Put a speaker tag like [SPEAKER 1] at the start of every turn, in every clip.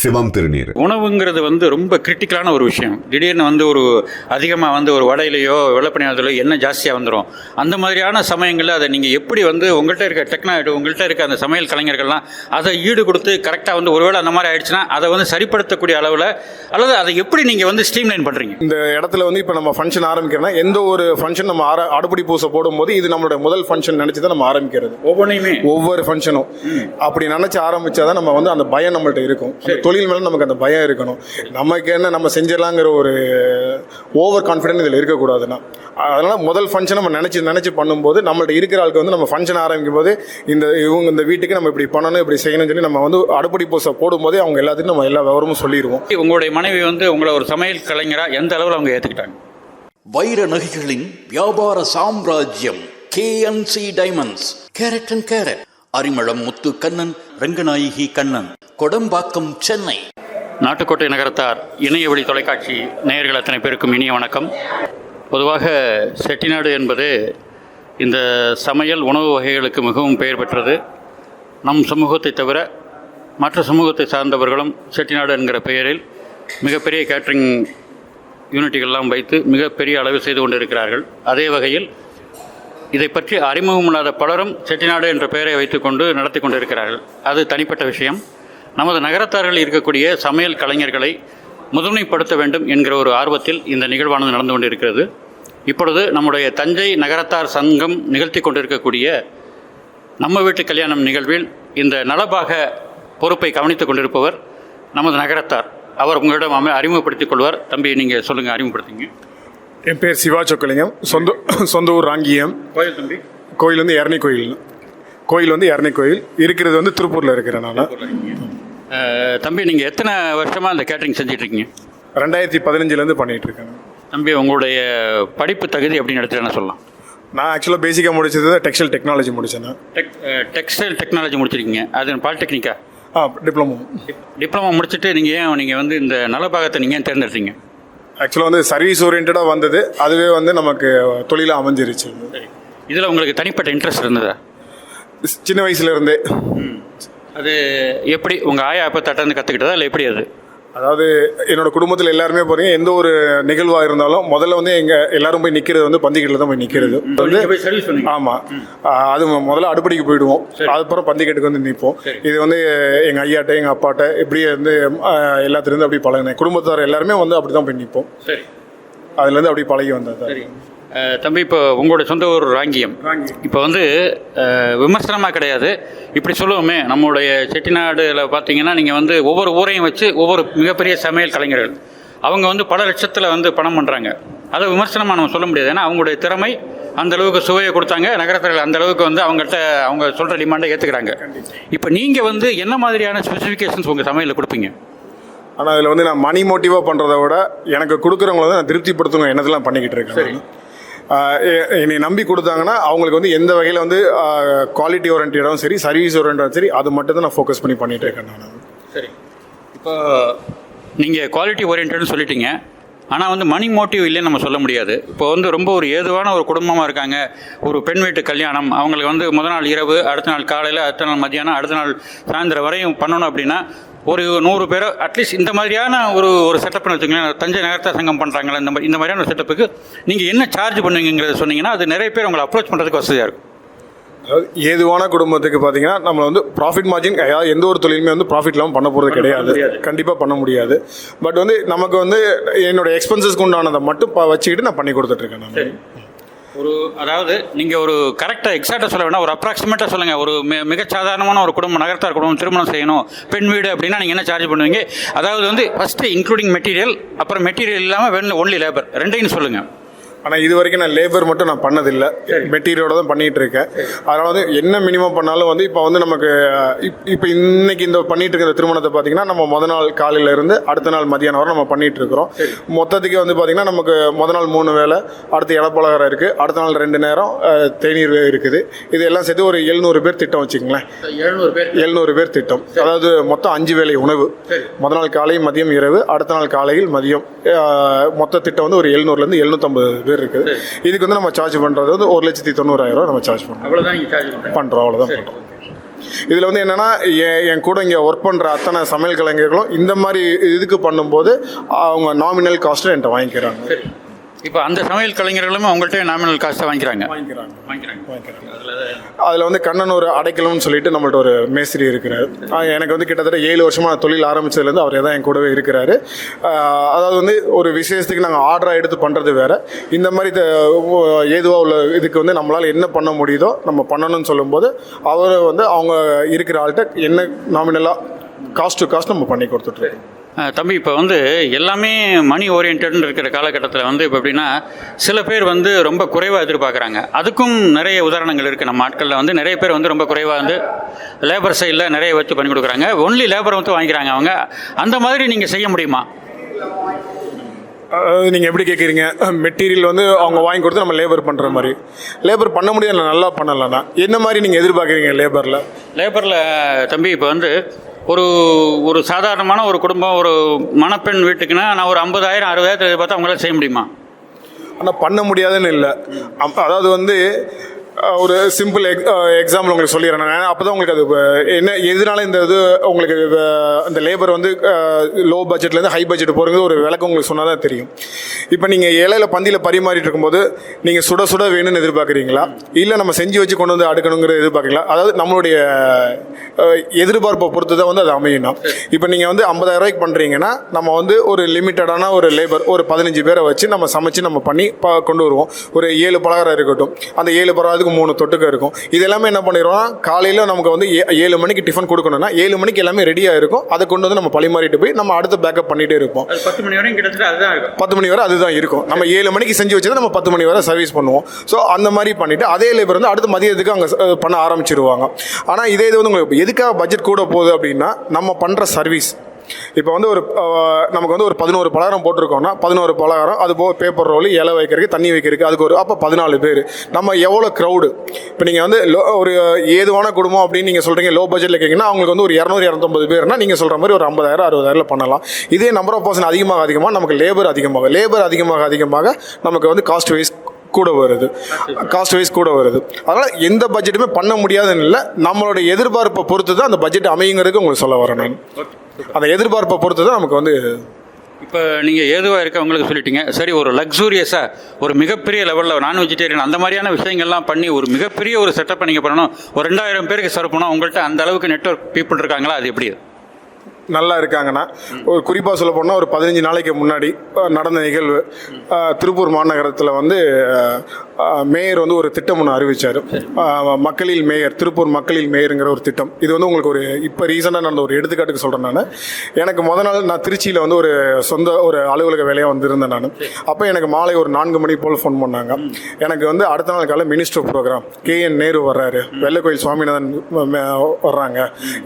[SPEAKER 1] சிவம் திருநீர்.
[SPEAKER 2] உணவுங்கிறது வந்து ரொம்ப கிரிட்டிக்கலான ஒரு விஷயம். திடீர்னு வந்து ஒரு அதிகமாக வந்து ஒரு வடையிலையோ வெள்ளப்பணியாரத்திலோ எண்ணெய் ஜாஸ்தியாக வந்துடும் அந்த மாதிரியான சமயங்களில் அதை நீங்கள் எப்படி வந்து உங்கள்கிட்ட இருக்க டெக்னாலஜி உங்கள்கிட்ட இருக்க அந்த சமையல் கலைஞர்கள்லாம் அதை ஈடு கொடுத்து கரெக்டாக வந்து ஒருவேளை அந்த மாதிரி ஆயிடுச்சுன்னா அதை வந்து சரிப்படுத்தக்கூடிய அளவில் அல்லது அதை எப்படி நீங்கள் வந்து ஸ்ட்ரீம்லைன் பண்ணுறீங்க
[SPEAKER 3] இந்த இடத்துல வந்து இப்போ நம்ம ஃபங்க்ஷன் ஆரம்பிக்கிறோம்னா எந்த ஒரு ஃபங்க்ஷன் நம்ம ஆர அடுப்படி பூசை போடும்போது இது நம்மளோட முதல் ஃபங்க்ஷன் நினச்சி தான் நம்ம ஆரம்பிக்கிறது.
[SPEAKER 2] ஒவ்வொன்றையுமே?
[SPEAKER 3] ஒவ்வொரு ஃபங்க்ஷனும் அப்படி நினச்சி ஆரம்பிச்சாதான் நம்ம வந்து அந்த பயம் நம்மள்ட்ட இருக்கும். தொழில் மேலே நமக்கு அந்த பயம் இருக்கணும். நமக்கு என்ன நம்ம செஞ்சிடலாங்கிற ஒரு ஓவர் கான்ஃபிடென்ட் இதில் இருக்கக்கூடாதுன்னா. அதனால் முதல் ஃபங்க்ஷன் நம்ம நினச்சி நினச்சி பண்ணும்போது நம்மள்ட்ட இருக்கிற ஆளுக்கு வந்து நம்ம ஃபங்க்ஷன் ஆரம்பிக்கும் போது இந்த இவங்க இந்த வீட்டுக்கு நம்ம இப்படி பண்ணணும் இப்படி செய்யணும்னு சொல்லி நம்ம வந்து அடுப்படி பூசை போடும்போதே அவங்க எல்லாத்துக்கும் நம்ம எல்லா விவரமும் சொல்லிடுவோம்.
[SPEAKER 2] உங்களுடைய மனைவி வந்து உங்களை ஒரு சமையல் கலைஞராக எந்த அளவில் அவங்க ஏற்றுக்கிட்டாங்க
[SPEAKER 4] வைர நகைகளின் வியாபார சாம்ராஜ்யம் KNC diamonds carat and carat Arimalam Muthu Kannan Ranganayaki Kannan. Kodambakkam Chennai.
[SPEAKER 2] Nattukottai Nagarathar இணைய வழி தொலைக்காட்சி நேயர்கள் அத்தனை பேருக்கும் இனிய வணக்கம். பொதுவாக செட்டிநாடு என்பது இந்த சமையல் உணவு வகைகளுக்கு மிகவும் பெயர் பெற்றது. நம் சமூகத்தை தவிர மற்ற சமூகத்தை சார்ந்தவர்களும் செட்டிநாடு என்கிற பெயரில் மிகப்பெரிய கேட்ரிங் யூனிட்டுகள்லாம் வைத்து மிகப்பெரிய அளவு செய்து கொண்டிருக்கிறார்கள். அதே வகையில் இதை பற்றி அறிமுகமில்லாத பலரும் செட்டிநாடு என்ற பெயரை வைத்துக்கொண்டு நடத்தி கொண்டிருக்கிறார்கள். அது தனிப்பட்ட விஷயம். நமது நகரத்தார்கள் இருக்கக்கூடிய சமையல் கலைஞர்களை முதன்மைப்படுத்த வேண்டும் என்கிற ஒரு ஆர்வத்தில் இந்த நிகழ்வானது நடந்து கொண்டிருக்கிறது. இப்பொழுது நம்முடைய தஞ்சை நகரத்தார் சங்கம் நிகழ்த்தி கொண்டிருக்கக்கூடிய நம்ம வீட்டு கல்யாணம் நிகழ்வில் இந்த நலபாக பொறுப்பை கவனித்துக் கொண்டிருப்பவர் நமது நகரத்தார். அவர் உங்களிடம் அமை அறிமுகப்படுத்திக் கொள்வார். தம்பி நீங்கள் சொல்லுங்கள் அறிமுகப்படுத்திங்க.
[SPEAKER 3] என் பேர் சிவா சொக்கலிங்கம். சொந்த சொந்த ஊர் ராங்கியம்.
[SPEAKER 2] கோயில் தம்பி?
[SPEAKER 3] கோயில் வந்து இரணி கோயில். கோயில் வந்து இரணி கோயில். இருக்கிறது வந்து திருப்பூரில் இருக்கிறேன் நான்
[SPEAKER 2] தம்பி நீங்கள் எத்தனை வருஷமாக இந்த கேட்டரிங் செஞ்சிட்ருக்கீங்க?
[SPEAKER 3] ரெண்டாயிரத்தி பதினஞ்சுலேருந்து பண்ணிகிட்டு இருக்கேன்
[SPEAKER 2] தம்பி உங்களுடைய படிப்பு தகுதி அப்படின்னு எடுத்துட்டு என்ன சொல்லலாம்.
[SPEAKER 3] நான் ஆக்சுவலாக பேசிக்காக முடிச்சது டெக்ஸ்டைல் டெக்னாலஜி நான்
[SPEAKER 2] டெக் டெக்ஸ்டைல் டெக்னாலஜி முடிச்சிருக்கீங்க. அது பாலிடெக்னிக்கா
[SPEAKER 3] ஆ டிப்ளமோ
[SPEAKER 2] டிப்ளமோ முடிச்சுட்டு நீங்கள் ஏன் நீங்கள் வந்து இந்த நலபாகத்தை நீங்கள் ஏன் தேர்ந்தெடுத்தீங்க?
[SPEAKER 3] ஆக்சுவலாக வந்து சர்வீஸ் ஓரியன்டாக வந்தது. அதுவே வந்து நமக்கு தொழிலாக அமைஞ்சிருச்சு.
[SPEAKER 2] சரி. இதில் உங்களுக்கு தனிப்பட்ட இன்ட்ரெஸ்ட் இருந்ததா?
[SPEAKER 3] சின்ன வயசுலேருந்தே
[SPEAKER 2] அது எப்படி உங்கள் ஆயா அப்போ தட்டந்து கற்றுக்கிட்டதா இல்லை எப்படி அது?
[SPEAKER 3] அதாவது என்னோட குடும்பத்தில் எல்லாருமே பாருங்க எந்த ஒரு நிகழ்வாக இருந்தாலும் முதல்ல வந்து எங்க எல்லாரும் போய் நிற்கிறது வந்து பந்திக்கட்டில் தான் போய் நிற்கிறது வந்து ஆமாம் அது முதல்ல அடுப்படிக்கு போயிடுவோம். அதுக்கப்புறம் பந்திக்கட்டுக்கு வந்து நிற்போம் இது வந்து எங்கள் ஐயாட்ட எங்கள் அப்பாட்ட இப்படி வந்து எல்லாத்துலேருந்து அப்படி பழகினேன். குடும்பத்தார் எல்லாருமே வந்து அப்படி தான் போய் நிற்போம் அதுலேருந்து அப்படி பழகி வந்தது.
[SPEAKER 2] தம்பி இப்போ உங்களோட சொந்த ஊர் ராங்கியம். இப்போ வந்து விமர்சனமாக கிடையாது. இப்படி சொல்லுவோமே நம்மளுடைய செட்டிநாடுல பார்த்தீங்கன்னா நீங்கள் வந்து ஒவ்வொரு ஊரையும் வச்சு ஒவ்வொரு மிகப்பெரிய சமையல் கலைஞர்கள். அவங்க வந்து பல லட்சத்தில் வந்து பணம் பண்ணுறாங்க அதை விமர்சனமாக நம்ம சொல்ல முடியாது. ஏன்னா அவங்களுடைய திறமை அந்த அளவுக்கு சுவையை கொடுத்தாங்க. நகரத்தில் அந்த அளவுக்கு வந்து அவங்கள்ட்ட அவங்க சொல்கிற டிமாண்டை ஏற்றுக்கிறாங்க இப்போ நீங்கள் வந்து என்ன மாதிரியான ஸ்பெசிஃபிகேஷன்ஸ் உங்கள் சமையலில் கொடுப்பீங்க?
[SPEAKER 3] ஆனால் அதில் வந்து நான் மணி மோட்டிவாக பண்ணுறத விட எனக்கு கொடுக்குறவங்கள வந்து நான் திருப்திப்படுத்தணும் என்னதெல்லாம் பண்ணிக்கிட்டு இருக்கேன் என்னை நம்பி கொடுத்தாங்கன்னா அவங்களுக்கு வந்து எந்த வகையில் வந்து குவாலிட்டி ஓரியன்டாகவும் சரி சர்வீஸ் ஓரியன்டாகவும் சரி அது மட்டும் தான் நான் ஃபோக்கஸ் பண்ணி பண்ணிகிட்டு இருக்கேன் நான்.
[SPEAKER 2] சரி. இப்போ நீங்கள் குவாலிட்டி ஓரியன்ட்னு சொல்லிட்டீங்க. ஆனால் வந்து மணி மோட்டிவ் இல்லைன்னு நம்ம சொல்ல முடியாது. இப்போ வந்து ரொம்ப ஒரு ஏதுவான ஒரு குடும்பமாக இருக்காங்க. ஒரு பெண் வீட்டு கல்யாணம் அவங்களுக்கு வந்து முதல் நாள் இரவு அடுத்த நாள் காலையில் அடுத்த நாள் மத்தியானம் அடுத்த நாள் சாயந்தரம் வரையும் பண்ணணும் அப்படின்னா ஒரு நூறு பேரோ அட்லீஸ்ட் இந்த மாதிரியான ஒரு ஒரு செட்டப்னு வச்சுங்களேன் தஞ்சை நகரத்த சங்கம் பண்ணுறாங்களா இந்த மாதிரி இந்த மாதிரியான ஒரு செட்டப்புக்கு நீங்கள் என்ன சார்ஜ் பண்ணுவீங்கிறத சொன்னீங்கன்னா அது நிறைய பேர் உங்களை அப்ரோச் பண்ணுறதுக்கு வசதியாக இருக்கும்.
[SPEAKER 3] அதாவது ஏதுவான குடும்பத்துக்கு பார்த்தீங்கன்னா நம்ம வந்து ப்ராஃபிட் மார்ஜின் எந்த ஒரு தொழிலுமே வந்து ப்ராஃபிட் இல்லாமல் பண்ண போகிறது கிடையாது. கண்டிப்பாக பண்ண முடியாது. பட் வந்து நமக்கு வந்து என்னோட எக்ஸ்பென்சஸ்க்கு உண்டானதை மட்டும் வச்சுக்கிட்டு நான் பண்ணி கொடுத்துட்ருக்கேன் நான்.
[SPEAKER 2] ஒரு அதாவது நீங்கள் ஒரு கரெக்டாக எக்ஸாக்டாக சொல்ல வேணா ஒரு அப்ராக்சிமேட்டாக சொல்லுங்கள் ஒரு மி மிக சாதாரணமான ஒரு குடும்பம் நகரத்தார் குடும்பம் திருமணம் செய்யணும். பெண் வீடு அப்படின்னா நீங்கள் என்ன சார்ஜ் பண்ணுவீங்க? அதாவது வந்து ஃபஸ்ட்டு இன்க்ளூடிங் மெட்டீரியல் அப்புறம் மெட்டீரியல் இல்லாமல் வென் ஒன்லி லேபர் ரெண்டையும் சொல்லுங்கள்
[SPEAKER 3] ஆனால் இது வரைக்கும் நான் லேபர் மட்டும் நான் பண்ணதில்லை. மெட்டீரியலோட தான் பண்ணிட்டு இருக்கேன். அதனால் வந்து என்ன மினிமம் பண்ணாலும் வந்து இப்போ வந்து நமக்கு இப்போ இன்னைக்கு இந்த பண்ணிட்டு இருக்கிற திருமணத்தை பார்த்தீங்கன்னா நம்ம முத நாள் காலையில இருந்து அடுத்த நாள் மதியானம் வரை நம்ம பண்ணிட்டு இருக்கிறோம். மொத்தத்துக்கு வந்து பார்த்தீங்கன்னா நமக்கு முத நாள் மூணு வேளை அடுத்து இடப்பலகாரம் இருக்குது அடுத்த நாள் ரெண்டு நேரம் தேநீர் இருக்குது. இது எல்லாம் சேர்த்து ஒரு எழுநூறு பேர் திட்டம் வச்சுங்களேன்
[SPEAKER 2] எழுநூறு பேர்
[SPEAKER 3] எழுநூறு பேர் திட்டம். அதாவது மொத்தம் அஞ்சு வேளை உணவு. முத நாள் காலை மதியம் இரவு அடுத்த நாள் காலையில் மதியம். மொத்த திட்டம் வந்து ஒரு எழுநூறுலேருந்து எழுநூற்றம்பது பேர். இருக்குது. இதுக்கு வந்து நம்ம சார்ஜ் பண்ணுறது வந்து ஒரு லட்சத்தி தொண்ணூறாயிரம் நம்ம சார்ஜ் பண்ணுறோம்
[SPEAKER 2] அவ்வளோதான்
[SPEAKER 3] பண்ணுறோம் அவ்வளோதான் பண்ணுறோம் இதில் வந்து என்னென்னா என் கூட இங்கே ஒர்க் பண்ணுற அத்தனை சமையல் கலைஞர்களும் இந்த மாதிரி இதுக்கு பண்ணும்போது அவங்க நாமினல் காஸ்ட்டு என்கிட்ட வாங்கிக்கிறாங்க.
[SPEAKER 2] இப்போ அந்த சமையல் கலைஞர்களும் அவங்கள்ட்ட நாமினல் காசை வாங்கிக்கிறாங்க.
[SPEAKER 3] வாங்கிக்கிறாங்க.
[SPEAKER 2] வாங்கிக்கிறாங்க.
[SPEAKER 3] வாங்கிக்கிறாங்க. அதில் வந்து கண்ணன் ஒரு அடைக்கலம்னு சொல்லிட்டு நம்மள்ட்ட ஒரு மேஸ்திரி இருக்கிறார். எனக்கு வந்து கிட்டத்தட்ட ஏழு வருஷமாக தொழில் ஆரம்பிச்சதுலேருந்து அவரே தான் என் கூடவே இருக்கிறாரு. அதாவது வந்து ஒரு விசேஷத்துக்கு நாங்கள் ஆர்டராக எடுத்து பண்ணுறது வேற. இந்த மாதிரி ஏதுவாக உள்ள இதுக்கு வந்து நம்மளால் என்ன பண்ண முடியுதோ நம்ம பண்ணணும்னு சொல்லும்போது அவர் வந்து அவங்க இருக்கிற ஆள்கிட்ட என்ன நாமினலாக காஸ்ட் டு காஸ்ட் நம்ம பண்ணி கொடுத்துட்ருக்கோம்
[SPEAKER 2] தம்பி இப்போ வந்து எல்லாமே மணி ஓரியன்ட்னு இருக்கிற காலகட்டத்தில் வந்து இப்போ எப்படின்னா சில பேர் வந்து ரொம்ப குறைவாக எதிர்பார்க்குறாங்க. அதுக்கும் நிறைய உதாரணங்கள் இருக்குது நம்ம ஆட்களில் வந்து நிறைய பேர் வந்து ரொம்ப குறைவாக வந்து லேபர் சைடில் நிறைய வச்சு பண்ணி கொடுக்குறாங்க. ஒன்லி லேபர் வந்து வாங்கிக்கிறாங்க அவங்க. அந்த மாதிரி நீங்கள் செய்ய முடியுமா?
[SPEAKER 3] அதாவது நீங்கள் எப்படி கேட்குறீங்க மெட்டீரியல் வந்து அவங்க வாங்கி கொடுத்து நம்ம லேபர் பண்ணுற மாதிரி. லேபர் பண்ண முடியாது நல்லா பண்ணலைன்னா என்ன மாதிரி நீங்கள் எதிர்பார்க்குறீங்க லேபரில்
[SPEAKER 2] லேபரில் தம்பி இப்போ வந்து ஒரு ஒரு சாதாரணமான ஒரு குடும்பம் ஒரு மணப்பெண் வீட்டுக்குன்னா நான் ஒரு ஐம்பதாயிரம் அறுபதாயிரத்தை எதிர்பார்த்தா அவங்களால செய்ய முடியுமா?
[SPEAKER 3] ஆனால் பண்ண முடியாதுன்னு இல்லை. அப்போ அதாவது வந்து ஒரு சிம்பிள் எக் எக்ஸாம்பிள் உங்களுக்கு சொல்லிடுறேன் நான். அப்போ தான் உங்களுக்கு அது என்ன எதனால இந்த இது உங்களுக்கு அந்த இந்த லேபர் வந்து லோ பட்ஜெட்லேருந்து ஹை பட்ஜெட் போகிறது ஒரு விளக்கம் உங்களுக்கு சொன்னால் தான் தெரியும். இப்போ நீங்கள் இலையில பந்தியில் பரிமாறிட்டு இருக்கும்போது நீங்கள் சுட சுட வேணும்னு எதிர்பார்க்குறீங்களா? இல்லை நம்ம செஞ்சு வச்சு கொண்டு வந்து அடுக்கணுங்கிற எதிர்பார்க்குறீங்களா? அதாவது நம்மளுடைய எதிர்பார்ப்பை பொறுத்து தான் வந்து அது அமையணும் இப்போ நீங்கள் வந்து 50000 ரூபாய்க்கு பண்ணுறீங்கன்னா நம்ம வந்து ஒரு லிமிட்டடான ஒரு லேபர் ஒரு பதினஞ்சு பேரை வச்சு நம்ம சமைச்சு நம்ம பண்ணி கொண்டு வருவோம். ஒரு ஏழு பலகாரம் இருக்கட்டும். அந்த ஏழு பலகாரத்துக்கு மூணு தொட்டுக்க இருக்கும். இது எல்லாமே என்ன பண்ணிடுவோம்னா காலையில் நமக்கு வந்து ஏழு மணிக்கு டிஃபன் கொடுக்கணும்னா ஏழு மணிக்கு எல்லாமே ரெடியாக இருக்கும். அதை கொண்டு வந்து நம்ம பரிமாறிட்டு போய் நம்ம அடுத்து பேக்கப் பண்ணிகிட்டே இருப்போம்.
[SPEAKER 2] பத்து மணி வரையும் கிட்டத்தட்ட அதுதான் இருக்கும்.
[SPEAKER 3] பத்து மணி வரை அதுதான் இருக்கும். நம்ம ஏழு மணிக்கு செஞ்சு வச்சதை நம்ம பத்து மணி வரை சர்வீஸ் பண்ணுவோம். ஸோ அந்த மாதிரி பண்ணிட்டு அதே லேபர் வந்து அடுத்து மதியத்துக்கு அங்கே பண்ண ஆரம்பிச்சிருவாங்க. ஆனால் இதே இது வந்து உங்களுக்கு எதுக்காக பட்ஜெட் கூட போகுது அப்படின்னா நம்ம பண்ணுற சர்வீஸ் இப்போ வந்து ஒரு நமக்கு வந்து ஒரு பதினோரு பலகாரம் போட்டிருக்கோம்னா பதினோரு பலகாரம் அது போக பேப்பர் ரோல் இலை வைக்கிறதுக்கு தண்ணி வைக்கிறதுக்கு அதுக்கு ஒரு அப்போ பதினாலு பேர். நம்ம எவ்வளோ க்ரௌடு இப்போ நீங்கள் வந்து லோ ஒரு ஏதுவான குடும்பம் அப்படின்னு நீங்கள் சொல்கிறீங்க லோ பட்ஜெட்டில் கேட்குங்கன்னா அவங்களுக்கு வந்து ஒரு இரநூறு இரநூத்தொம்பது பேர்னா நீங்கள் சொல்கிற மாதிரி ஒரு ஐம்பதாயிரம் அறுபதாயிரம் பண்ணலாம். இதே நம்பர் ஆஃப் பர்சன் அதிகமாக அதிகமாக நமக்கு லேபர் அதிகமாக லேபர் அதிகமாக அதிகமாக நமக்கு வந்து காஸ்ட் வைஸ் கூட வருது. காஸ்ட் வைஸ் கூட வருது. அதனால் எந்த பட்ஜெட்டுமே பண்ண முடியாதுன்னு இல்லை நம்மளோட எதிர்பார்ப்பை பொறுத்து தான் அந்த பட்ஜெட் அமையுங்கிறதுக்கு உங்களுக்கு சொல்ல வரேன் நான். அந்த எதிர்பார்ப்பை பொறுத்து தான் நமக்கு வந்து
[SPEAKER 2] இப்போ நீங்கள் ஏதுவாக இருக்கவங்களுக்கு சொல்லிட்டீங்க. சரி ஒரு லக்ஸூரியஸாக ஒரு மிகப்பெரிய லெவலில் நான் வெஜிடேரியன் அந்த மாதிரியான விஷயங்கள்லாம் பண்ணி ஒரு மிகப்பெரிய ஒரு செட்டப்பை நீங்கள் பண்ணணும். ஒரு ரெண்டாயிரம் பேருக்கு சர்வ் பண்ணணும் உங்கள்கிட்ட அந்த அளவுக்கு நெட்ஒர்க் பீப்புள் இருக்காங்களா? அது எப்படி?
[SPEAKER 3] நல்லா இருக்காங்கன்னா ஒரு குறிப்பாக சொல்ல போனால் ஒரு பதினஞ்சு நாளைக்கு முன்னாடி நடந்த நிகழ்வு திருப்பூர் மாநகரத்தில் வந்து மேயர் வந்து ஒரு திட்டம் ஒன்று அறிவித்தார் மக்களில் மேயர் திருப்பூர் மக்களில் மேயருங்கிற ஒரு திட்டம். இது வந்து உங்களுக்கு ஒரு இப்போ ரீசெண்டாக நடந்த ஒரு எடுத்துக்காட்டுக்கு சொல்கிறேன் நான். எனக்கு முத நாள் நான் திருச்சியில் வந்து ஒரு சொந்த ஒரு அலுவலக வேலையாக வந்திருந்தேன் நான். அப்போ எனக்கு மாலை ஒரு நான்கு மணி போல் ஃபோன் பண்ணாங்க. எனக்கு வந்து அடுத்த நாள் காலை minister programme K N Nehru வர்றாரு. வெள்ளக்கோயில் சுவாமிநாதன் வர்றாங்க.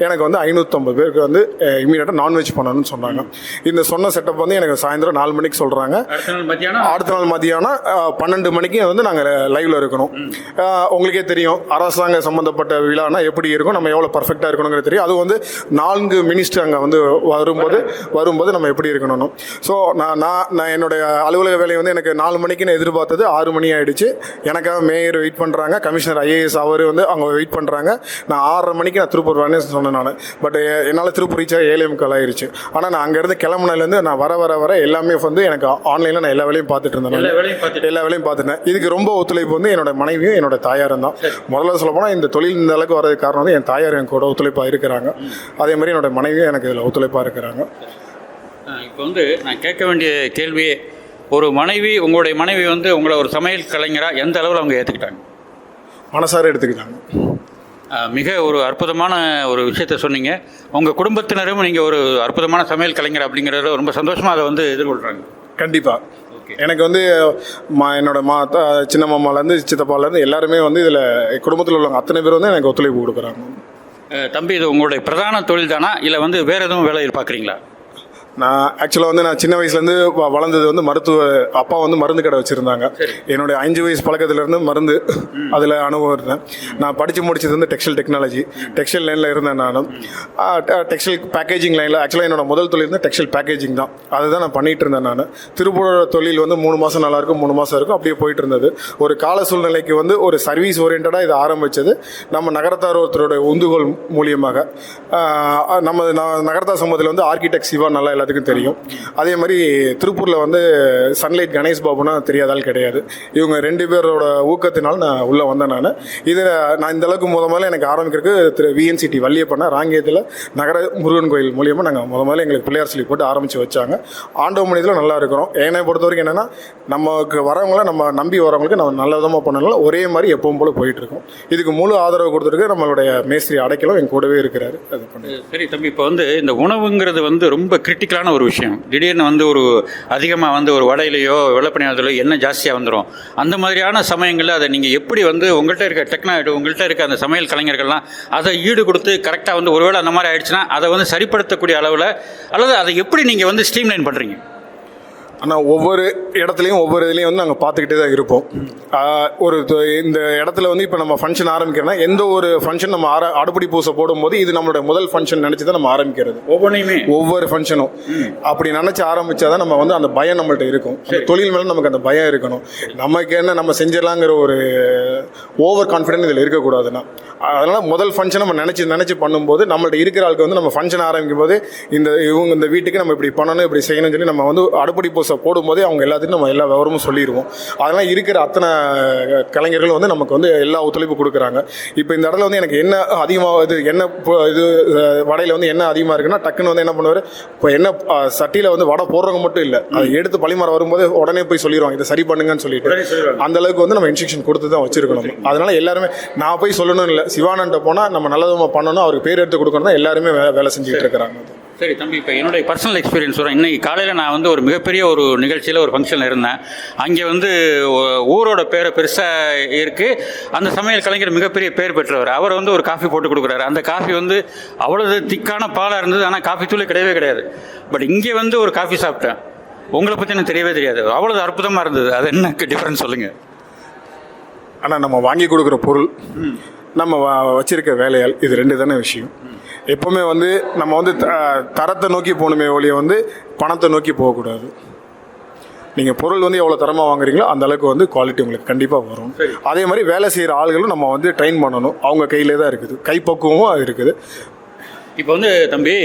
[SPEAKER 3] எனக்கு வந்து ஐநூற்றம்பது பேருக்கு வந்து இமீடியட்டாக நான்வெஜ் பண்ணணும்னு சொன்னாங்க. இந்த சொன்ன செட்டப் வந்து எனக்கு சாயந்தரம் நாலு மணிக்கு சொல்கிறாங்க
[SPEAKER 2] அடுத்த நாள்
[SPEAKER 3] மதியானம் பன்னெண்டு மணிக்கு வந்து நாங்கள் லைவ்ல இருக்கணும். உங்களுக்கே தெரியும் அரசாங்க சம்மந்தப்பட்ட விழானா எப்படி இருக்கும் நம்ம எவ்வளோ பர்ஃபெக்டாக இருக்கணுங்கிறது தெரியும். அது வந்து நான்கு மினிஸ்டர் அங்கே வந்து வரும்போது வரும்போது நம்ம எப்படி இருக்கணும் ஸோ நான் நான் நான் என்னுடைய அலுவலக வேலையை வந்து எனக்கு நாலு மணிக்கு நான் எதிர்பார்த்தது ஆறு மணி ஆயிடுச்சு. எனக்காக மேயர் வெயிட் பண்ணுறாங்க கமிஷனர் ஐஏஎஸ் அவர் வந்து அவங்க வெயிட் பண்ணுறாங்க நான் ஆறரை மணிக்கு நான் திருப்பூர் வரேன்னு சொன்னேன் நான். பட் என்னால் திருப்பூர் ரீச் ஆகி ஏழே முக்கால் ஆயிருச்சு. ஆனால் நான் அங்கேருந்து கிளம்புனதுலேருந்து நான் வர வர வர எல்லாமே வந்து எனக்கு ஆன்லைனில் நான் எல்லா வேலையும் பார்த்துட்டு இருந்தேன்
[SPEAKER 2] எல்லா வேலையும்
[SPEAKER 3] பார்த்துட்டேன். இதுக்கு ரொம்ப ஒத்துழைப்பு வந்து என்னோட மனைவியும் என்னோட தாயாரும் தான். முதல்ல சொல்ல போனால் இந்த தொழில் இந்த அளவுக்கு வரதுக்கு காரணம் வந்து என் தாயார் என் கூட ஒத்துழைப்பாக இருக்கிறாங்க. அதே மாதிரி என்னோட மனைவியும் எனக்கு இதில் ஒத்துழைப்பாக இருக்கிறாங்க.
[SPEAKER 2] இப்போ வந்து நான் கேட்க வேண்டிய கேள்வியே ஒரு மனைவி உங்களுடைய மனைவி வந்து உங்களை ஒரு சமையல் கலைஞராக எந்த அளவில் அவங்க ஏற்றுக்கிட்டாங்க
[SPEAKER 3] மனசார எடுத்துக்கிட்டாங்க.
[SPEAKER 2] மிக ஒரு அற்புதமான ஒரு விஷயத்த சொன்னீங்க. உங்கள் குடும்பத்தினரும் நீங்கள் ஒரு அற்புதமான சமையல் கலைஞர் அப்படிங்கிறத ரொம்ப சந்தோஷமாக அதை வந்து எதிர்கொள்கிறாங்க
[SPEAKER 3] கண்டிப்பாக எனக்கு வந்து மா என்னோட மா சின்ன மாமாலேருந்து சித்தப்பாலேருந்து எல்லாருமே வந்து இதில் குடும்பத்தில் உள்ளவங்க அத்தனை பேர் வந்து எனக்கு ஒத்துழைப்பு கொடுக்குறாங்க.
[SPEAKER 2] தம்பி இது உங்களுடைய பிரதான தொழில் தானா? இல்லை வந்து வேறு எதுவும் வேலை பார்க்குறீங்களா
[SPEAKER 3] நான் ஆக்சுவலாக வந்து நான் சின்ன வயசுலேருந்து வளர்ந்தது வந்து மருத்துவ அப்பா வந்து மருந்து கடை வச்சுருந்தாங்க. என்னுடைய அஞ்சு வயசு பழக்கத்துலேருந்து மருந்து அதில் அனுபவம் இருந்தேன் நான் படித்து முடிச்சது வந்து டெக்ஸ்டைல் டெக்னாலஜி டெக்ஸ்டைல் லைனில் இருந்தேன் நானும். டெக்ஸ்டைல் பேக்கேஜிங் லைனில் ஆக்சுவலாக என்னோட முதல் தொழில் வந்து டெக்ஸ்டைல் பேக்கேஜிங் தான். அதுதான் நான் பண்ணிட்டு இருந்தேன் நான். திருப்பூர் தொழில் வந்து மூணு மாதம் நல்லா இருக்கும் மூணு மாதம் இருக்கும். அப்படியே போயிட்டு இருந்தது. ஒரு கால சூழ்நிலைக்கு வந்து ஒரு சர்வீஸ் ஓரியன்டாக இது ஆரம்பித்தது நம்ம நகரத்தார் ஒருத்தரோட உந்துகோல் மூலியமாக நம்ம நகரத்தார் சமூகத்தில் வந்து ஆர்கிடெக்ட் சிவா நல்லா எல்லாத்துக்கும் தெரியும். அதே மாதிரி திருப்பூரில் வந்து சன்லைட் கணேஷ் பாபுனா தெரியாதால் கிடையாது. இவங்க ரெண்டு பேரோட ஊக்கத்தினால் நான் உள்ளே வந்தேன் நான். இதில் நான் இந்த அளவுக்கு முத முதல்ல எனக்கு ஆரம்பிக்கிறதுக்கு திரு விஎன்சிடி வள்ளியப்பண்ண ராங்கியத்தில் நகர முருகன் கோயில் மூலியமாக நாங்கள் முத முதல்ல எங்களுக்கு பிள்ளையார் சொல்லி போட்டு ஆரம்பித்து வச்சாங்க. ஆண்டவ மனிதில் நல்லா இருக்கிறோம். என்னை பொறுத்த வரைக்கும் என்னென்னா நமக்கு வரவங்கள நம்ம நம்பி வரவங்களுக்கு நம்ம நல்ல விதமாக பண்ணனால ஒரே மாதிரி எப்பவும் போல் போயிட்டுருக்கோம் இதுக்கு முழு ஆதரவு கொடுத்துருக்கு நம்மளுடைய மேஸ்திரி அடைக்கலம் என் கூடவே இருக்கிறாரு. அது பண்ணி.
[SPEAKER 2] சரி தம்பி இப்போ வந்து இந்த உணவுங்கிறது வந்து ரொம்ப சிக்கலான ஒரு விஷயம். திடீர்னு வந்து ஒரு அதிகமாக வந்து ஒரு வடையிலையோ வெள்ளப்பணியாரத்திலோ எண்ணெய் ஜாஸ்தியாக வந்துடும் அந்த மாதிரியான சமயங்களில் அதை நீங்கள் எப்படி வந்து உங்கள்கிட்ட இருக்க டெக்னாலஜி உங்கள்கிட்ட இருக்க அந்த சமையல் கலைஞர்கள்லாம் அதை ஈடு கொடுத்து கரெக்டாக வந்து ஒருவேளை அந்த மாதிரி ஆயிடுச்சுன்னா அதை வந்து சரிப்படுத்தக்கூடிய அளவில் அல்லது அதை எப்படி நீங்கள் வந்து ஸ்ட்ரீம்லைன் பண்ணுறீங்க
[SPEAKER 3] ஆனால் ஒவ்வொரு இடத்துலையும் ஒவ்வொரு இதுலையும் வந்து நாங்கள் பார்த்துக்கிட்டே தான் இருப்போம். ஒரு இந்த இடத்துல வந்து இப்போ நம்ம ஃபங்க்ஷன் ஆரம்பிக்கிறோம்னா எந்த ஒரு ஃபங்க்ஷன் நம்ம ஆர அடுப்படி பூசை போடும்போது இது நம்மளோட முதல் ஃபங்க்ஷன் நினச்சி தான் நம்ம ஆரம்பிக்கிறது.
[SPEAKER 2] ஒவ்வொன்றையுமே?
[SPEAKER 3] ஒவ்வொரு ஃபங்க்ஷனும் அப்படி நினச்சி ஆரம்பிச்சாதான் நம்ம வந்து அந்த பயம் நம்மள்ட்ட இருக்கும். தொழில் மேலே நமக்கு அந்த பயம் இருக்கணும். நமக்கு என்ன நம்ம செஞ்சிடலாங்கிற ஒரு ஓவர் கான்ஃபிடென்ட் இதில் இருக்கக்கூடாதுன்னா. அதனால் முதல் ஃபங்க்ஷன் நம்ம நினச்சி நினச்சி பண்ணும்போது நம்மள்ட்ட இருக்கிற ஆளுக்கு வந்து நம்ம ஃபங்க்ஷன் ஆரம்பிக்கும் போது இந்த இவங்க இந்த வீட்டுக்கு நம்ம இப்படி பண்ணணும் இப்படி செய்யணும்னு சொல்லி நம்ம வந்து அடுப்படி பூசை போடும்போதே அவங்க எல்லாத்துக்கும் நம்ம எல்லா விவரமும் சொல்லிடுவோம். அதெல்லாம் இருக்கிற அத்தனை கலைஞர்களும் வந்து நமக்கு வந்து எல்லா ஒத்துழைப்பு கொடுக்குறாங்க. இப்போ இந்த இடத்துல வந்து எனக்கு என்ன அதிகமாக இது என்ன இது வடையில் வந்து என்ன அதிகமாக இருக்குன்னா டக்குன்னு வந்து என்ன பண்ணுவார்? இப்போ என்ன சட்டியில் வந்து வடை போடுறவங்க மட்டும் இல்லை. அதை எடுத்து பழிமாற வரும்போது உடனே போய் சொல்லிடுவாங்க. இதை சரி பண்ணுங்கன்னு சொல்லிட்டு. அந்த அளவுக்கு வந்து நம்ம இன்ஸ்ட்ரக்ஷன் கொடுத்து தான் வச்சிருக்கணும் அதனால எல்லாருமே நான் போய் சொல்லணும் இல்லை. சிவானன்ட்ட போனால் நம்ம நல்லதுமா பண்ணணும். அவருக்கு பேர் எடுத்து கொடுக்கணும் தான் எல்லாருமே வேலை செஞ்சுட்டு இருக்கிறாங்க.
[SPEAKER 2] சரி தம்பி இப்போ என்னுடைய பர்சனல் எக்ஸ்பீரியன்ஸ் வரும் இன்னைக்கு காலையில் நான் வந்து ஒரு மிகப்பெரிய ஒரு நிகழ்ச்சியில் ஒரு ஃபங்க்ஷனில் இருந்தேன். அங்கே வந்து ஊரோட பேரை பெருசாக இருக்குது அந்த சமையல் கலைஞர் மிகப்பெரிய பேர் பெற்றவர். அவர் வந்து ஒரு காஃபி போட்டு கொடுக்குறாரு. அந்த காஃபி வந்து அவ்வளவு திக்கான பாலாக இருந்தது. ஆனால் காஃபி தூளே கிடையவே கிடையாது. பட் இங்கே வந்து ஒரு காஃபி சாப்பிட்டேன். உங்களை பற்றி எனக்கு தெரியவே தெரியாது. அவ்வளவு அற்புதமாக இருந்தது. அது என்ன டிஃப்ரென்ஸ் சொல்லுங்கள்
[SPEAKER 3] ஆனால் நம்ம வாங்கி கொடுக்குற பொருள் நம்ம வச்சிருக்க வேலையால் இது ரெண்டு தானே விஷயம். எப்போவுமே வந்து நம்ம வந்து த- தரத்தை நோக்கி போகணுமே ஒழிய வந்து பணத்தை நோக்கி போகக்கூடாது. நீங்கள் பொருள் வந்து எவ்வளோ தரமாக வாங்குறீங்களோ அந்த அளவுக்கு வந்து குவாலிட்டி உங்களுக்கு கண்டிப்பாக வரும். அதே மாதிரி வேலை செய்கிற ஆள்களும் நம்ம வந்து ட்ரெயின் பண்ணணும். அவங்க கையிலே தான் இருக்குது. கைப்பக்குவமும் அது இருக்குது.
[SPEAKER 2] இப்போ வந்து தம்பி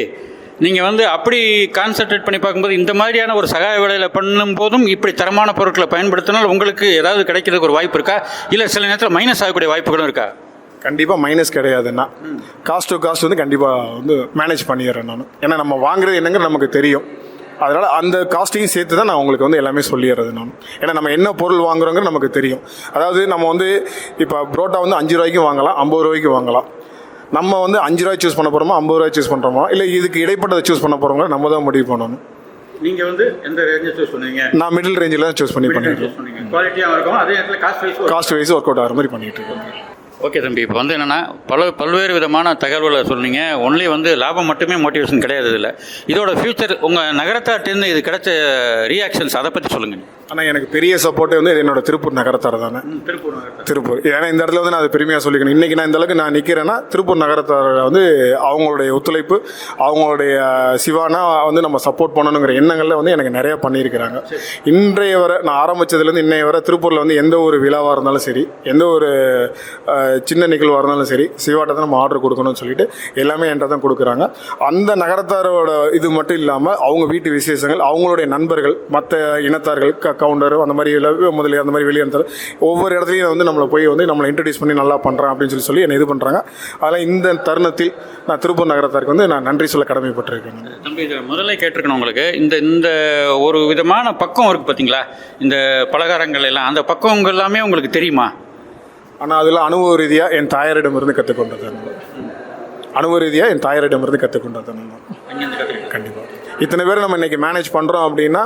[SPEAKER 2] நீங்கள் வந்து அப்படி கான்சென்ட்ரேட் பண்ணி பார்க்கும்போது இந்த மாதிரியான ஒரு சகாய வேலையில் பண்ணும் போதும் இப்படி தரமான பொருட்களை பயன்படுத்தினால் உங்களுக்கு ஏதாவது கிடைக்கிறதுக்கு ஒரு வாய்ப்பு இருக்கா? இல்லை சில நேரத்தில் மைனஸ் ஆகக்கூடிய வாய்ப்புகளும் இருக்கா?
[SPEAKER 3] கண்டிப்பாக மைனஸ் கிடையாதுன்னா காஸ்ட் டு காஸ்ட் வந்து கண்டிப்பாக வந்து மேனேஜ் பண்ணிடுறேன் நான். ஏன்னா நம்ம வாங்குறது என்னங்கிறது நமக்கு தெரியும். அதனால் அந்த காஸ்ட்டையும் சேர்த்து தான் நான் உங்களுக்கு வந்து எல்லாமே சொல்லிடுறது நான். ஏன்னா நம்ம என்ன பொருள் வாங்குறோங்கிறது நமக்கு தெரியும். அதாவது நம்ம வந்து இப்போ புரோட்டா வந்து அஞ்சு ரூபாய்க்கு வாங்கலாம் ஐம்பது ரூபாய்க்கு வாங்கலாம். நம்ம வந்து அஞ்சு ரூபாய் சூஸ் பண்ண போகிறோமா ஐம்பது ரூபாய் சூஸ் பண்ணுறோமா இல்லை இதுக்கு இடைப்பட்டதை சூஸ் பண்ண போகிறோங்க நம்ம தான் முடிவு பண்ணணும்.
[SPEAKER 2] நீங்கள் வந்து எந்த ரேஞ்சை சூஸ் பண்ணுவீங்க?
[SPEAKER 3] நான் மிடில் ரேஞ்சில் தான் சூஸ் பண்ணி பண்ணிட்டு இருக்கேன்.
[SPEAKER 2] குவாலிட்டியாக இருக்கும் அதே நேரத்தில் cost wise
[SPEAKER 3] cost wise work out ஆகிற மாதிரி பண்ணிட்டு இருக்கேன்
[SPEAKER 2] ஓகே தம்பி இப்போ வந்து என்னென்னா பல பல்வேறு விதமான தகவல்களை சொன்னீங்க ஒன்லி வந்து லாபம் மட்டுமே மோட்டிவேஷன் கிடையாது இதில் இதோட ஃபியூச்சர் உங்கள் நகரத்தார்ட்டேருந்து இது கிடைச்ச ரியாக்ஷன்ஸ் அதை பற்றி சொல்லுங்கள்
[SPEAKER 3] ஆனால் எனக்கு பெரிய சப்போர்ட்டே வந்து என்னோட திருப்பூர் நகரத்தார் தானே.
[SPEAKER 2] திருப்பூர்
[SPEAKER 3] திருப்பூர். ஏன்னா இந்த இடத்துல வந்து நான் அதை பெருமையாக சொல்லிக்கணும். இன்றைக்கி நான் இந்த அளவுக்கு நான் நிற்கிறேன்னா திருப்பூர் நகரத்தார் வந்து அவங்களுடைய ஒத்துழைப்பு அவங்களுடைய சிவானா வந்து நம்ம சப்போர்ட் பண்ணணுங்கிற எண்ணங்களில் வந்து எனக்கு நிறைய பண்ணியிருக்கிறாங்க. இன்றைய வரை நான் ஆரம்பித்ததுலேருந்து இன்னைய வரை திருப்பூரில் வந்து எந்த ஒரு விழாவாக இருந்தாலும் சரி எந்த ஒரு சின்ன நிகழ்வாக இருந்தாலும் சரி சிவாட்ட தான் நம்ம ஆர்டர் கொடுக்கணும்னு சொல்லிட்டு எல்லாமே என்கிட்ட தான் கொடுக்குறாங்க. அந்த நகரத்தாரோட இது மட்டும் இல்லாமல் அவங்க வீட்டு விசேஷங்கள் அவங்களுடைய நண்பர்கள் மற்ற இனத்தார்கள் க கவுண்டர் அந்த மாதிரி இல்ல அந்த மாதிரி வெளியே ஒவ்வொரு இடத்துலையும் வந்து நம்மளை போய் வந்து நம்மளை இன்ட்ரடியூஸ் பண்ணி நல்லா பண்ணுறான் அப்படின்னு சொல்லி சொல்லி என்னை இது பண்ணுறாங்க அதனால் இந்த தருணத்தில் நான் திருப்பூர் நகரத்தாருக்கு வந்து நான் நன்றி சொல்ல கடமைப்பட்டிருக்கேன்.
[SPEAKER 2] தம்பி முதல்ல கேட்டிருக்கணும் உங்களுக்கு. இந்த இந்த ஒரு விதமான பக்கம் இருக்குது பார்த்தீங்களா இந்த பலகாரங்கள் எல்லாம் அந்த பக்கம் எல்லாமே உங்களுக்கு தெரியுமா?
[SPEAKER 3] ஆனால் அதில் அனுபவ ரீதியாக என் தாயாரிடமிருந்து கற்றுக்கொண்டது அனுபவ ரீதியாக என் தாயாரிடமிருந்து கற்றுக்கொண்டது நான்
[SPEAKER 2] கற்றுக்கிட்டேன்
[SPEAKER 3] இத்தனை பேர் நம்ம இன்றைக்கி மேனேஜ் பண்ணுறோம் அப்படின்னா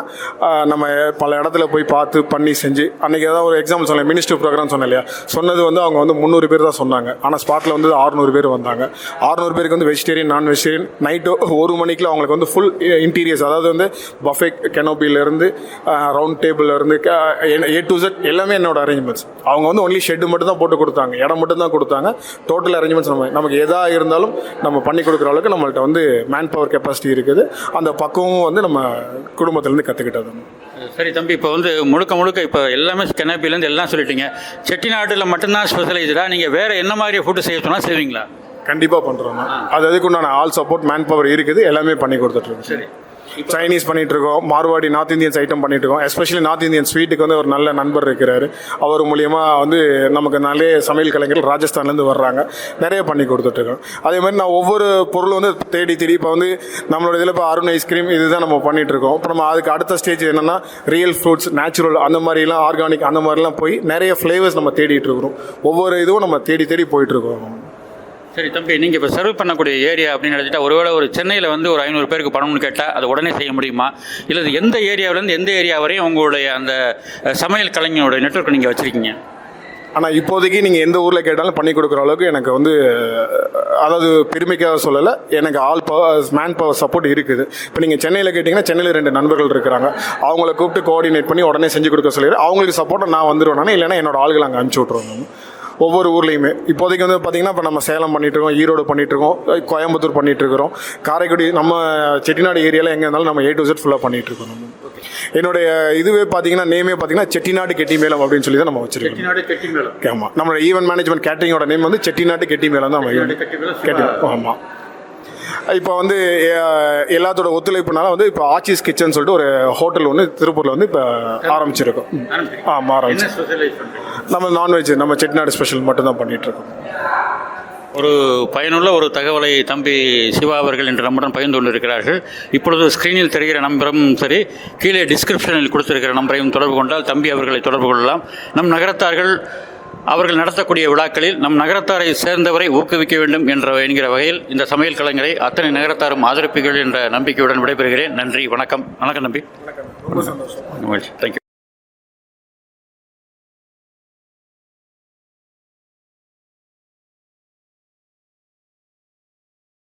[SPEAKER 3] நம்ம பல இடத்துல போய் பார்த்து பண்ணி செஞ்சு அன்றைக்கி ஏதாவது ஒரு எக்ஸாம்பிள் சொன்னேன் மினிஸ்டர் ப்ரோக்ராம் சொன்னேன் இல்லையா? சொன்னது வந்து அவங்க வந்து முந்நூறு பேர் தான் சொன்னாங்க. ஆனால் ஸ்பாட்டில் வந்து ஆறுநூறு பேர் வந்தாங்க. ஆறுநூறு பேருக்கு வந்து வெஜிடேரியன் நான் வெஜிடேரியன் நைட்டு ஒரு மணிக்குள்ள அவங்களுக்கு வந்து ஃபுல் இன்டீரியர்ஸ் அதாவது வந்து பஃபே கெனோபியிலேருந்து ரவுண்ட் டேபிள்லேருந்து ஏ டு ஜெட் எல்லாமே என்னோட அரேஞ்ச்மெண்ட்ஸ் அவங்க வந்து ஒன்லி ஷெட்டு மட்டும் தான் போட்டு கொடுத்தாங்க. இடம் மட்டும் தான் கொடுத்தாங்க. டோட்டல் அரேஞ்ச்மெண்ட்ஸ் நம்ம நமக்கு எதாக இருந்தாலும் நம்ம பண்ணி கொடுக்குற அளவுக்கு நம்மள்ட்ட வந்து மேன் பவர் கெப்பாசிட்டி இருக்குது. அந்த பக்குவமும் வந்து நம்ம குடும்பத்திலேருந்து கற்றுக்கிட்டது
[SPEAKER 2] சரி தம்பி இப்போ வந்து முழுக்க முழுக்க இப்போ எல்லாமே கெனாப்பிலேருந்து எல்லாம் சொல்லிட்டீங்க. செட்டிநாட்டில் மட்டும்தான் ஸ்பெஷலைஸ்டா நீங்கள் வேறு என்ன மாதிரி ஃபுட்டு செய்ய சொன்னால் செய்வீங்களா?
[SPEAKER 3] கண்டிப்பாக பண்ணுறோம் அது அதுக்குண்டான ஆல் சப்போர்ட் மேன் பவர் இருக்குது. எல்லாமே பண்ணி கொடுத்துட்ருக்கோம்
[SPEAKER 2] சரி.
[SPEAKER 3] சைனீஸ் பண்ணிட்டு இருக்கோம் மார்வாடி நார்த் இந்தியன்ஸ் ஐட்டம் பண்ணிட்டு இருக்கோம் எஸ்பெஷலி நார்த் இந்தியன் ஸ்வீட்டுக்கு வந்து ஒரு நல்ல நண்பர் இருக்கிறாரு. அவர் மூலியமா வந்து நமக்கு நிறைய சமையல் கலைஞர்கள் ராஜஸ்தான்லேருந்து வர்றாங்க. நிறைய பண்ணி கொடுத்துட்ருக்கோம் அதே மாதிரி நான் ஒவ்வொரு பொருளும் வந்து தேடி தேடி இப்போ வந்து நம்மளோட இதில் இப்போ அருண் ஐஸ்கிரீம் இதுதான் நம்ம பண்ணிட்டு இருக்கோம் இப்போ நம்ம அதுக்கு அடுத்த ஸ்டேஜ் என்னன்னா ரியல் ஃப்ரூட்ஸ் நேச்சுரல் அந்த மாதிரிலாம் ஆர்கானிக் அந்த மாதிரிலாம் போய் நிறைய ஃப்ளேவர்ஸ் நம்ம தேடிட்டு இருக்கிறோம் ஒவ்வொரு இதுவும் நம்ம தேடி தேடி போயிட்டு இருக்கோம்
[SPEAKER 2] சரி தம்பி நீங்கள் இப்போ சர்வ் பண்ணக்கூடிய ஏரியா அப்படின்னு நினச்சிட்டா ஒருவேளை ஒரு சென்னையில் வந்து ஒரு ஐநூறு பேருக்கு பணம்னு கேட்டால் அது உடனே செய்ய முடியுமா? இல்லை எந்த ஏரியாவிலேருந்து எந்த ஏரியா வரையும் உங்களுடைய அந்த சமையல் கலைஞரோட நெட்வொர்க் நீங்கள் வச்சுருக்கீங்க?
[SPEAKER 3] ஆனால் இப்போதைக்கு நீங்கள் எந்த ஊரில் கேட்டாலும் பண்ணி கொடுக்குற அளவுக்கு எனக்கு வந்து அதாவது பெருமைக்காக சொல்லலை எனக்கு all power man power support இருக்குது. இப்போ நீங்கள் சென்னையில் கேட்டிங்கன்னா சென்னையில் ரெண்டு நண்பர்கள் இருக்கிறாங்க. அவங்கள கூப்பிட்டு கோஆர்டினேட் பண்ணி உடனே செஞ்சு கொடுக்க சொல்லிடுறேன் அவங்களுக்கு சப்போர்ட்டை நான் வந்துடுவேன் இல்லைன்னா என்னோட ஆளுகளை அங்கே அனுப்பிச்சி விட்ருவோம் ஒவ்வொரு ஊர்லேயுமே. இப்போதைக்கு வந்து பார்த்தீங்கன்னா இப்போ நம்ம சேலம் பண்ணிட்டு இருக்கோம் ஈரோடு பண்ணிட்டு இருக்கோம் கோயம்புத்தூர் பண்ணிட்டு இருக்கிறோம் காரைக்குடி நம்ம செட்டிநாடு ஏரியாவில் எங்கே இருந்தாலும் நம்ம ஏ டு செட் ஃபுல்லாக பண்ணிட்டு இருக்கோம் நம்ம. என்னுடைய இதுவே பார்த்தீங்கன்னா நேமே பார்த்தீங்கன்னா செட்டிநாடு கெட்டி மேளம் அப்படின்னு சொல்லி தான் நம்ம வச்சிருக்கோம்.
[SPEAKER 2] செட்டிநாடு மேளம்
[SPEAKER 3] ஆமாம் நம்மளோட ஈவென்ட் மேனேஜ்மெண்ட் கேட்டரிங்கோட நேம் வந்து செட்டிநாட்டு கெட்டி மேலே தான் நம்ம கேட்டி ஆமாம் இப்போ வந்து எல்லாத்தோட ஒத்துழைப்புனால வந்து இப்போ ஆச்சிஸ் கிச்சன் சொல்லிட்டு ஒரு ஹோட்டல் ஒன்று திருப்பூரில் வந்து இப்போ ஆரம்பிச்சிருக்கோம். ஆமாம் ஆரம்பிச்சு. நம்ம நான்வெஜ் நம்ம செட்டிநாடு ஸ்பெஷல் மட்டும் தான் பண்ணிட்டு இருக்கோம்
[SPEAKER 2] ஒரு பயனுள்ள ஒரு தகவலை தம்பி சிவா அவர்கள் இன்று நம்முடன் பகிர்ந்து கொண்டிருக்கிறார்கள். இப்பொழுது ஸ்க்ரீனில் தெரிகிற நம்பரும் சரி கீழே டிஸ்கிரிப்ஷனில் கொடுத்திருக்கிற நம்பரையும் தொடர்பு கொண்டால் தம்பி அவர்களை தொடர்பு கொள்ளலாம். நம் நகரத்தார்கள் அவர்கள் நடத்தக்கூடிய விழாக்களில் நம் நகரத்தாரை சேர்ந்தவரை ஊக்குவிக்க வேண்டும் என்ற என்கிற வகையில் இந்த சமையல் கலைஞரை அத்தனை நகரத்தாரும் ஆதரிப்பீர்கள் என்ற நம்பிக்கையுடன் விடைபெறுகிறேன். நன்றி வணக்கம். வணக்கம் நம்பி
[SPEAKER 3] ரொம்ப சந்தோஷம்.
[SPEAKER 2] மகிழ்ச்சி. தேங்க்யூ